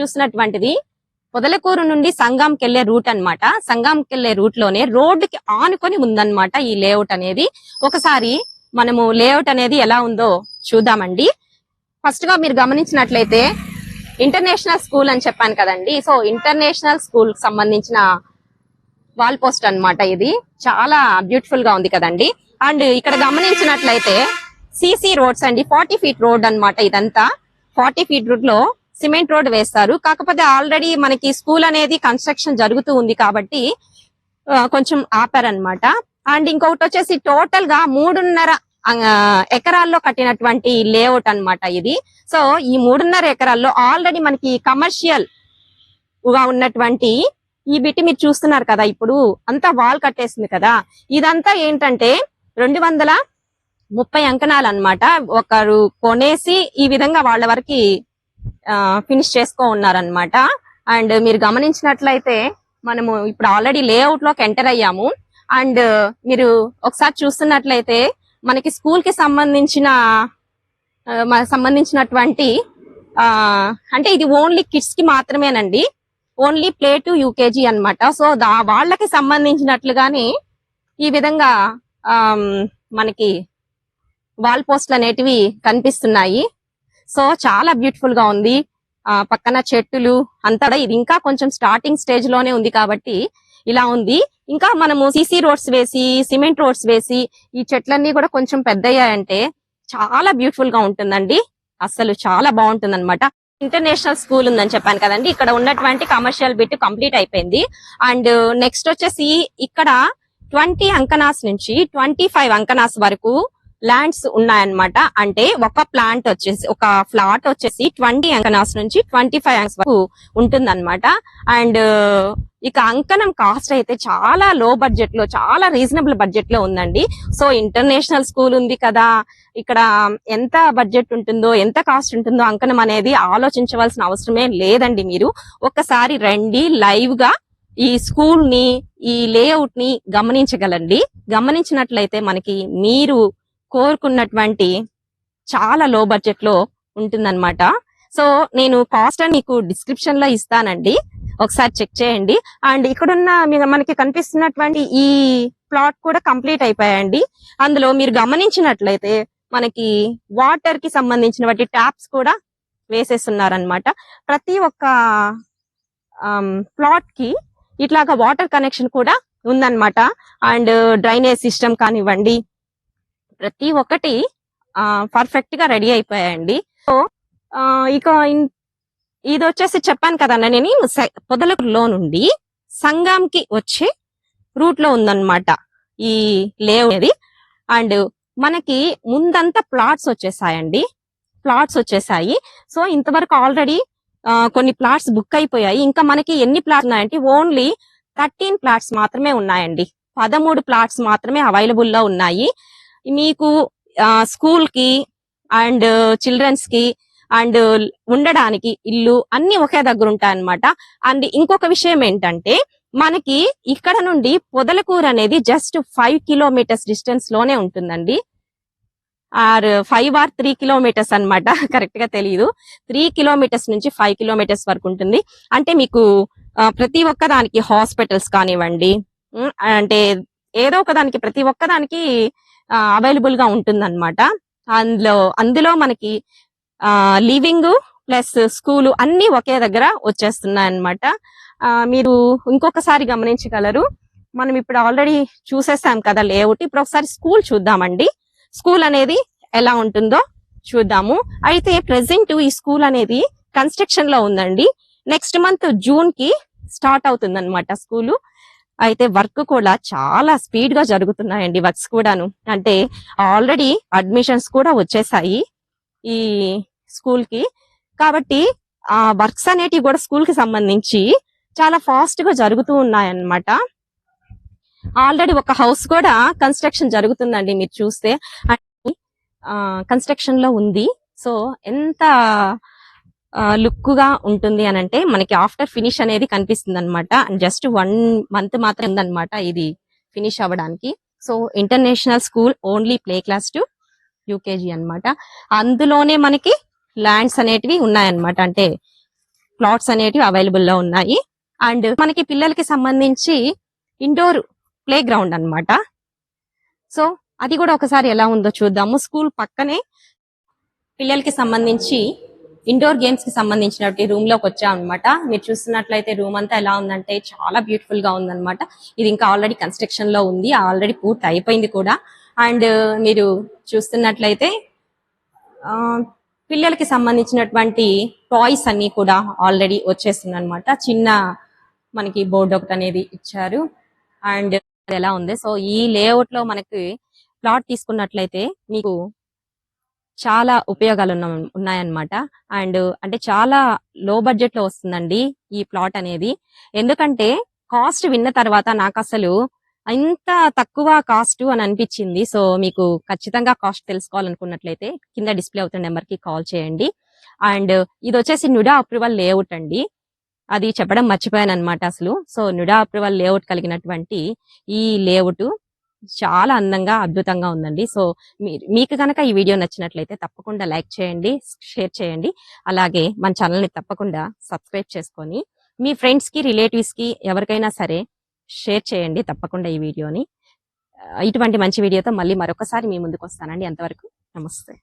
చూసినటువంటిది పొదలకూరు నుండి సంగంకి వెళ్ళే రూట్ అన్నమాట. సంగంకి వెళ్ళే రూట్లోనే రోడ్డుకి ఆనుకొని ఉందన్నమాట ఈ లేఅవుట్ అనేది. ఒకసారి మనము లేఅవుట్ అనేది ఎలా ఉందో చూద్దామండి. ఫస్ట్గా మీరు గమనించినట్లయితే ఇంటర్నేషనల్ స్కూల్ అని చెప్పాను కదండి. సో ఇంటర్నేషనల్ స్కూల్కి సంబంధించిన వాల్ పోస్ట్ అన్నమాట ఇది. చాలా బ్యూటిఫుల్గా ఉంది కదండి. అండ్ ఇక్కడ గమనించినట్లయితే సిసి రోడ్స్ అండి. ఫార్టీ ఫీట్ రోడ్ అన్నమాట ఇదంతా. ఫార్టీ ఫీట్ రోడ్లో సిమెంట్ రోడ్ వేస్తారు. కాకపోతే ఆల్రెడీ మనకి స్కూల్ అనేది కన్స్ట్రక్షన్ జరుగుతూ ఉంది కాబట్టి ఆ, కొంచెం ఆపారనమాట అండ్ ఇంకొకటి వచ్చేసి టోటల్గా మూడున్నర ఎకరాల్లో కట్టినటువంటి లేఅవుట్ అన్నమాట ఇది. సో ఈ మూడున్నర ఎకరాల్లో ఆల్రెడీ మనకి కమర్షియల్గా ఉన్నటువంటి ఈ బిట్టి మీరు చూస్తున్నారు కదా ఇప్పుడు అంతా వాల్ కట్టేసింది కదా. ఇదంతా ఏంటంటే రెండు వందల ముప్పై అంకణాలు అన్నమాట. ఒకరు కొనేసి ఈ విధంగా వాళ్ళ వరకు ఫినిష్ చేసుకో ఉన్నారనమాట అండ్ మీరు గమనించినట్లయితే మనము ఇప్పుడు ఆల్రెడీ లేఅవుట్లోకి ఎంటర్ అయ్యాము. అండ్ మీరు ఒకసారి చూస్తున్నట్లయితే మనకి స్కూల్కి సంబంధించిన సంబంధించినటువంటి ఆ అంటే ఇది ఓన్లీ కిడ్స్కి మాత్రమేనండి. ఓన్లీ ప్లే టు యూకేజీ అన్నమాట. సో దా వాళ్ళకి సంబంధించినట్లుగానే ఈ విధంగా మనకి వాల్ పోస్ట్లు అనేటివి కనిపిస్తున్నాయి. సో చాలా బ్యూటిఫుల్గా ఉంది. ఆ పక్కన చెట్టులు అంతా ఇది ఇంకా కొంచెం స్టార్టింగ్ స్టేజ్లోనే ఉంది కాబట్టి ఇలా ఉంది. ఇంకా మనము సిసి రోడ్స్ వేసి సిమెంట్ రోడ్స్ వేసి ఈ చెట్లన్నీ కూడా కొంచెం పెద్దయ్యాయంటే చాలా బ్యూటిఫుల్గా ఉంటుందండి. అసలు చాలా బాగుంటుంది అనమాట ఇంటర్నేషనల్ స్కూల్ ఉందని చెప్పాను కదండి. ఇక్కడ ఉన్నటువంటి కమర్షియల్ బిట్ కంప్లీట్ అయిపోయింది. అండ్ నెక్స్ట్ వచ్చేసి ఇక్కడ ట్వంటీ అంకనాస్ నుంచి ట్వంటీ ఫైవ్ అంకనాస్ వరకు ల్యాండ్స్ ఉన్నాయన్నమాట. అంటే ఒక ప్లాంట్ వచ్చేసి ఒక ఫ్లాట్ వచ్చేసి ట్వంటీ అంకనాస్ నుంచి ట్వంటీ ఫైవ్ అంకనాస్ వరకు ఉంటుందన్నమాట. అండ్ ఇక అంకణం కాస్ట్ అయితే చాలా లో బడ్జెట్లో చాలా రీజనబుల్ బడ్జెట్లో ఉందండి. సో ఇంటర్నేషనల్ స్కూల్ ఉంది కదా ఇక్కడ ఎంత బడ్జెట్ ఉంటుందో ఎంత కాస్ట్ ఉంటుందో అంకణం అనేది ఆలోచించవలసిన అవసరమే లేదండి మీరు. ఒక్కసారి రండి లైవ్గా ఈ స్కూల్ని ఈ లేఅవుట్ని గమనించగలండి. గమనించినట్లయితే మనకి మీరు కోరుకున్నటువంటి చాలా లో బడ్జెట్లో ఉంటుందన్నమాట. సో నేను కాస్ట్ అని మీకు డిస్క్రిప్షన్లో ఇస్తానండి. ఒకసారి చెక్ చేయండి. అండ్ ఇక్కడున్న మనకి కనిపిస్తున్నటువంటి ఈ ప్లాట్ కూడా కంప్లీట్ అయిపోయాయండి. అందులో మీరు గమనించినట్లయితే మనకి వాటర్కి సంబంధించినటువంటి ట్యాప్స్ కూడా వేసేస్తున్నారనమాట ప్రతి ఒక్క um, ప్లాట్కి ఇట్లాగా వాటర్ కనెక్షన్ కూడా ఉందన్నమాట. అండ్ డ్రైనేజ్ సిస్టమ్ కానివ్వండి ప్రతి ఒక్కటి పర్ఫెక్ట్గా రెడీ అయిపోయాయండి. సో ఆ, ఇక ఇది వచ్చేసి చెప్పాను కదన్న నేను పొదలకూరులో నుండి సంగంకి వచ్చే రూట్లో ఉందన్నమాట ఈ లేవ్ అండ్ మనకి ముందంతా ప్లాట్స్ వచ్చేసాయండి. ప్లాట్స్ వచ్చేసాయి. సో ఇంతవరకు ఆల్రెడీ కొన్ని ప్లాట్స్ బుక్ అయిపోయాయి. ఇంకా మనకి ఎన్ని ప్లాట్స్ ఉన్నాయంటే ఓన్లీ థర్టీన్ ప్లాట్స్ మాత్రమే ఉన్నాయండి. పదమూడు ప్లాట్స్ మాత్రమే అవైలబుల్లో ఉన్నాయి. మీకు స్కూల్కి అండ్ చిల్డ్రన్స్కి అండ్ ఉండడానికి ఇల్లు అన్ని ఒకే దగ్గర ఉంటాయి అన్నమాట అండ్ ఇంకొక విషయం ఏంటంటే మనకి ఇక్కడ నుండి పొదలకూరు అనేది జస్ట్ ఫైవ్ కిలోమీటర్స్ డిస్టెన్స్లోనే ఉంటుందండి. Or five or three kilometres అన్నమాట కరెక్ట్గా తెలియదు త్రీ కిలోమీటర్స్ నుంచి ఫైవ్ కిలోమీటర్స్ వరకు ఉంటుంది. అంటే మీకు ప్రతి ఒక్క దానికి హాస్పిటల్స్ కానివ్వండి అంటే ఏదో ఒక దానికి ప్రతి ఒక్క దానికి అవైలబుల్గా ఉంటుందన్నమాట. అందులో అందులో మనకి లివింగ్ ప్లస్ స్కూల్ అన్ని ఒకే దగ్గర వచ్చేస్తున్నాయి అనమాట మీరు ఇంకొకసారి గమనించగలరు. మనం ఇప్పుడు ఆల్రెడీ చూసేసాం కదా లేఅవుట్. ఇప్పుడు ఒకసారి స్కూల్ చూద్దామండి. స్కూల్ అనేది ఎలా ఉంటుందో చూద్దాము. అయితే ప్రెసెంట్ ఈ స్కూల్ అనేది కన్స్ట్రక్షన్లో ఉందండి. నెక్స్ట్ మంత్ జూన్కి స్టార్ట్ అవుతుంది అనమాట స్కూల్. అయితే వర్క్ కూడా చాలా స్పీడ్గా జరుగుతున్నాయండి వర్క్స్ కూడాను. అంటే ఆల్రెడీ అడ్మిషన్స్ కూడా వచ్చేసాయి ఈ స్కూల్కి కాబట్టి ఆ వర్క్స్ అనేటివి కూడా స్కూల్కి సంబంధించి చాలా ఫాస్ట్గా జరుగుతూ ఉన్నాయన్నమాట. ఆల్రెడీ ఒక హౌస్ కూడా కన్స్ట్రక్షన్ జరుగుతుందండి మీరు చూస్తే. కన్స్ట్రక్షన్లో ఉంది. సో ఎంత లుక్గా ఉంటుంది అని అంటే మనకి ఆఫ్టర్ ఫినిష్ అనేది కనిపిస్తుంది అనమాట జస్ట్ వన్ మంత్ మాత్రం ఉందన్నమాట ఇది ఫినిష్ అవ్వడానికి. So international school only play class to UKG అన్నమాట. అందులోనే మనకి ల్యాండ్స్ అనేటివి ఉన్నాయన్నమాట. అంటే ప్లాట్స్ అనేటివి అవైలబుల్లో ఉన్నాయి. అండ్ మనకి పిల్లలకి సంబంధించి ఇండోర్ ప్లే గ్రౌండ్ అన్నమాట. సో అది కూడా ఒకసారి ఎలా ఉందో చూద్దాము. స్కూల్ పక్కనే పిల్లలకి సంబంధించి ఇండోర్ గేమ్స్కి సంబంధించినటువంటి రూమ్లోకి వచ్చాం అనమాట మీరు చూస్తున్నట్లయితే రూమ్ అంతా ఎలా ఉందంటే చాలా బ్యూటిఫుల్గా ఉందన్నమాట. ఇది ఇంకా ఆల్రెడీ కన్స్ట్రక్షన్లో ఉంది ఆల్రెడీ పూర్తి అయిపోయింది కూడా. అండ్ uh, మీరు చూస్తున్నట్లయితే ఆ, పిల్లలకి సంబంధించినటువంటి టాయ్స్ అన్ని కూడా ఆల్రెడీ వచ్చేస్తుంది అనమాట చిన్న మనకి బోర్డు ఒకటి అనేది ఇచ్చారు. అండ్ ఎలా ఉంది? సో ఈ లేఅవుట్లో మనకి ప్లాట్ తీసుకున్నట్లయితే మీకు చాలా ఉపయోగాలు ఉన్న ఉన్నాయన్నమాట. అండ్ అంటే చాలా లో బడ్జెట్లో వస్తుందండి ఈ ప్లాట్ అనేది. ఎందుకంటే కాస్ట్ విన్న తర్వాత నాకు అసలు ఇంత తక్కువ కాస్ట్ అని అనిపించింది. సో మీకు ఖచ్చితంగా కాస్ట్ తెలుసుకోవాలనుకున్నట్లయితే కింద డిస్ప్లే అవుతున్న నెంబర్కి కాల్ చేయండి. అండ్ ఇది వచ్చేసి నుడా అప్రూవల్ లేఅవుట్ అండి. అది చెప్పడం మర్చిపోయాను అనమాట అసలు. సో నుడా అప్రూవల్ లేఅవుట్ కలిగినటువంటి ఈ లేఅవుట్ చాలా అందంగా అద్భుతంగా ఉందండి. సో మీకు కనుక ఈ వీడియో నచ్చినట్లయితే తప్పకుండా లైక్ చేయండి షేర్ చేయండి. అలాగే మన ఛానల్ని తప్పకుండా సబ్స్క్రైబ్ చేసుకొని మీ ఫ్రెండ్స్కి రిలేటివ్స్కి ఎవరికైనా సరే షేర్ చేయండి తప్పకుండా ఈ వీడియోని. ఇటువంటి మంచి వీడియోతో మళ్ళీ మరొకసారి మీ ముందుకు వస్తానండి. అంతవరకు నమస్తే.